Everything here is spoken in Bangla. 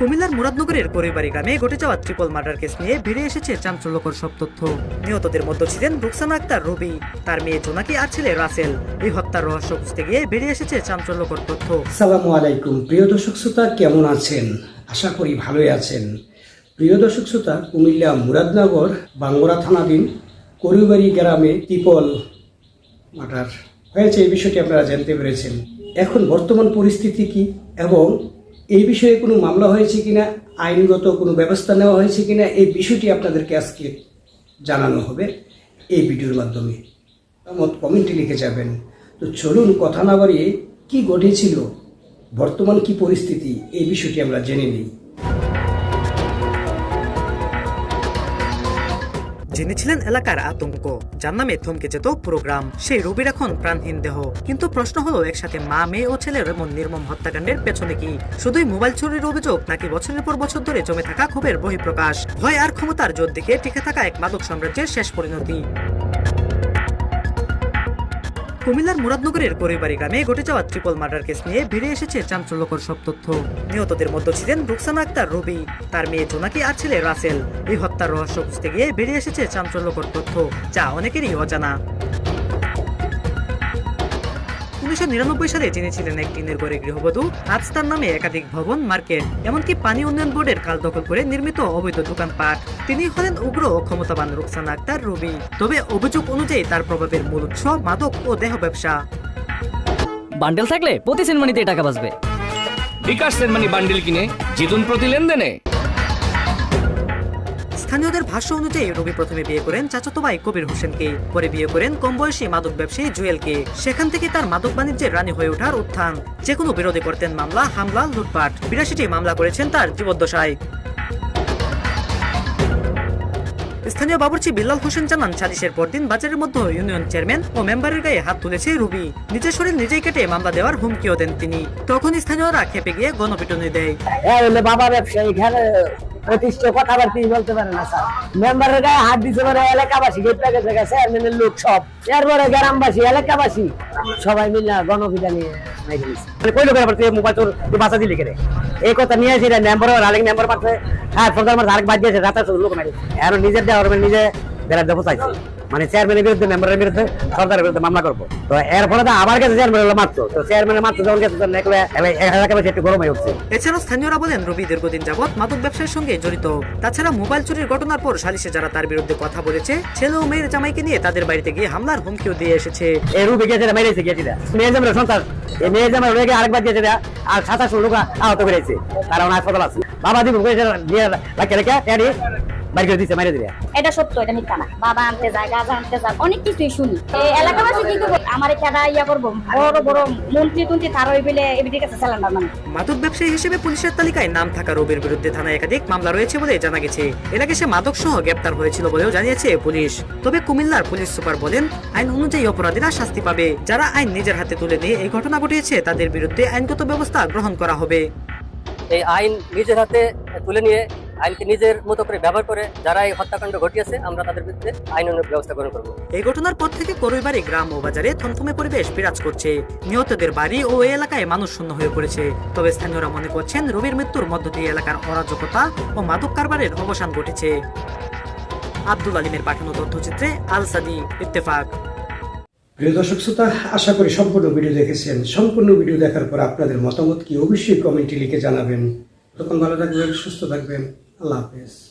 কুমিল্লার মুরাদনগরের পরিবারী গ্রামে ঘটে যাওয়া ট্রিপল মার্ডার কেস নিয়ে বেরিয়ে এসেছে চাঞ্চল্যকর সব তথ্য। নিহতদের মধ্যে ছিলেন রুকসানা আক্তার রবি। তার মেয়ে জোনাকি আর ছেলে রাসেল। এই হত্যার রহস্য খুঁজতে গিয়ে বেরিয়ে এসেছে চাঞ্চল্যকর তথ্য। আসসালামু আলাইকুম। প্রিয় দর্শক শ্রোতা, কেমন আছেন? আশা করি ভালোই আছেন। প্রিয় দর্শক শ্রোতা, কুমিল্লা মুরাদনগর বাঙ্গরা থানাধীন করিবাড়ি গ্রামে ত্রিপল মার্ডার হয়েছে। এই বিষয়টি আপনারা জানতে পেরেছেন। এখন বর্তমান পরিস্থিতি কি এবং এই বিষয়ে কোনো মামলা হয়েছে কিনা, আইনগত কোনো ব্যবস্থা নেওয়া হয়েছে কিনা, এই বিষয়টি আপনাদেরকে আজকে জানানো হবে এই ভিডিওর মাধ্যমে। মত কমেন্টে লিখে যাবেন। তো চলুন কথা না বাড়িয়ে কী ঘটেছিল, বর্তমান কি পরিস্থিতি, এই বিষয়টি আমরা জেনে নিই। যিনি ছিলেন এলাকার আতঙ্ক। যার নামে থমকে যেত প্রোগ্রাম। সেই রবির এখন প্রাণহীন দেহ। কিন্তু প্রশ্ন হলো, একসাথে মা, মেয়ে ও ছেলের এমন নির্মম হত্যাকাণ্ডের পেছনে কি? শুধুই মোবাইল চুরির অভিযোগ, নাকি বছরের পর বছর ধরে জমে থাকা ক্ষোভের বহিঃপ্রকাশ? ভয় আর ক্ষমতার জোর দিকে টিকে থাকা এক মাদক সাম্রাজ্যের শেষ পরিণতি। কুমিল্লার মুরাদনগরের পরিবারি গ্রামে ঘটে যাওয়া ট্রিপল মার্ডার কেস নিয়ে ভিড়ে এসেছে চাঞ্চল্যকর সব তথ্য। নিহতদের মধ্যে ছিলেন রুকসানা আক্তার রবি। তার মেয়ে জোনাকি আর ছেলে রাসেল। এই হত্যার রহস্য বুঝতে গিয়ে বেরিয়ে এসেছে চাঞ্চল্যকর তথ্য, যা অনেকেরই অজানা। উনিশশো নিরানব্বই সালে যিনি ছিলেন এক টিনের ঘরে গৃহবধূ আজ তার নামে একাধিক ভবন মার্কেট এমনকি পানি উন্নয়ন বোর্ডের কাল দখল করে নির্মিত অবৈধ দোকানপাট। তিনি হলেন উগ্র ও ক্ষমতাবান রুকসানা আক্তার রবি। তবে অভিযোগ অনুযায়ী তার প্রভাবের মূল উৎস মাদক ও দেহ ব্যবসা। বান্ডেল থাকলে প্রতি সেনমানিতে টাকা বাঁচবে। বিকাশ সেনমানি বান্ডিল কিনে জিতুন প্রতি লেনদেনে। স্থানীয়দের ভাষ্য অনুযায়ী রবি প্রথমে বিয়ে করেন চাচাতো ভাই কবির হোসেনকে। পরে বিয়ে করেন কম বয়সী মাদক ব্যবসায়ী জুয়েলকে। সেখান থেকে তার মাদক বাণিজ্যের রানী হয়ে ওঠার উত্থান। যে কোনো বিরোধী করতেন মামলা, হামলা, লুটপাট। বিরাশিটি মামলা করেছেন তার জীবদ্দশায়। স্থানীয় বাবুর্চি বিল্লাল হোসেন জানান সালিশের পরদিন বাজারের মধ্যে ইউনিয়ন চেয়ারম্যান ও মেম্বারের গায়ে হাত তুলেছে রুবি। নিজের শরীর নিজেই কেটে মামলা দেওয়ার হুমকিও দেন তিনি। তখন স্থানীয়রা খেপে গিয়ে গণপিটুনি দেয়। বাবা ব্যবসায়ী প্রতিষ্ঠা কথাবার্তি বলতে পারে না স্যার। মেম্বারের গায়ে হাত দিতে পারে এলাকাবাসী গেট থেকে গেছে চেয়ারম্যানের লোক সব। এরপরে গ্রামবাসী এলাকাবাসী সবাই মিলে গণপিটা নিয়ে। মানে কইলো করে তুই মোবাইল তোর তুই বাসা দিলি এই কথা নিয়ে আসি মেম্বার আরেক মেম্বার মারছে হ্যাঁ প্রধানমন্ত্রী আরেক বাদ দিয়েছে রাতে লোক মারি আর নিজের দেওয়ার নিজে বেড়ার দেবো চাইছে মানে চেয়ারম্যানের বিরুদ্ধে মেম্বারের বিরুদ্ধে সরকারের বিরুদ্ধে মামলা করব। তো এর ফলে তো আমার কাছে চেয়ারম্যান হলো মারতো তো চেয়ারম্যানের মাত্র যখন গেছে তখন একবার একটু গরম হয়ে উঠছে এছাড়াও স্থানীয়রা বলেন রবি দীর্ঘদিন যাবৎ মাদক ব্যবসার সঙ্গে জড়িত। তাছাড়া মোবাইল চুরির ঘটনার পর সালিশে যারা তার বিরুদ্ধে কথা বলেছে ছেলে ও মেয়ের জামাইকে নিয়ে তাদের বাড়িতে গিয়ে হামলার হুমকিও দিয়ে এসেছে। এই রুবি গেছে মেরেছে গেছে মেয়ে জামাই সন্তান। এই মেয়ে জামাই রয়ে আরেকবার গেছে আর সাতাশ লোক আহত করেছে। তারা হাসপাতাল আছে। বাবা দিব রাখে রেখে এডি করে দিচ্ছে মেরে দিবে এটা সত্য এটা মিথ্যা না। বাবা আনতে যায় গাছ আনতে যায় অনেক কিছুই শুনি। এই এলাকাবাসী কি আমার খেলা ইয়া করব। বড় বড় মন্ত্রী টন্ত্রী তার ওই বিলে এবিটির কাছে স্যালেন্ডার মাদক ব্যবসায়ী হিসেবে পুলিশের তালিকায় নাম থাকা রবির বিরুদ্ধে থানায় একাধিক মামলা রয়েছে বলে জানা গেছে। এর আগে সে মাদক সহ গ্রেপ্তার হয়েছিল বলেও জানিয়েছে পুলিশ। তবে কুমিল্লার পুলিশ সুপার বলেন আইন অনুযায়ী অপরাধীরা শাস্তি পাবে। যারা আইন নিজের হাতে তুলে নিয়ে এই ঘটনা ঘটিয়েছে তাদের বিরুদ্ধে আইনগত ব্যবস্থা গ্রহণ করা হবে। এই আইন নিজের হাতে তুলে নিয়ে আইনকে নিজের মতো করে ব্যবহার করে যারা এই হত্যাকাণ্ড ঘটিয়েছে আমরা তাদের বিরুদ্ধে আইন ব্যবস্থা গ্রহণ করব। এই ঘটনার পর থেকে করইবাড়ি গ্রাম ও বাজারে থমথমে পরিবেশ বিরাজ করছে। নিহতদের বাড়ি ও এই এলাকায় মানুষ শূন্য হয়ে পড়েছে। তবে স্থানীয়রা মনে করছেন রবির মৃত্যুর মধ্য দিয়ে এলাকার অরাজকতা ও মাদক কারবারের অবসান ঘটেছে। আব্দুল আলিমের পাঠানো তথ্যচিত্রে আলসাদি ইত্তেফাক। প্রিয় দর্শক শ্রোতা আশা করি সম্পূর্ণ ভিডিও দেখেছেন। সম্পূর্ণ ভিডিও দেখার পর আপনাদের মতামত কি অবশ্যই কমেন্টে লিখে জানাবেন। তখন ভালো থাকবেন সুস্থ থাকবেন। আল্লাহ হাফেজ।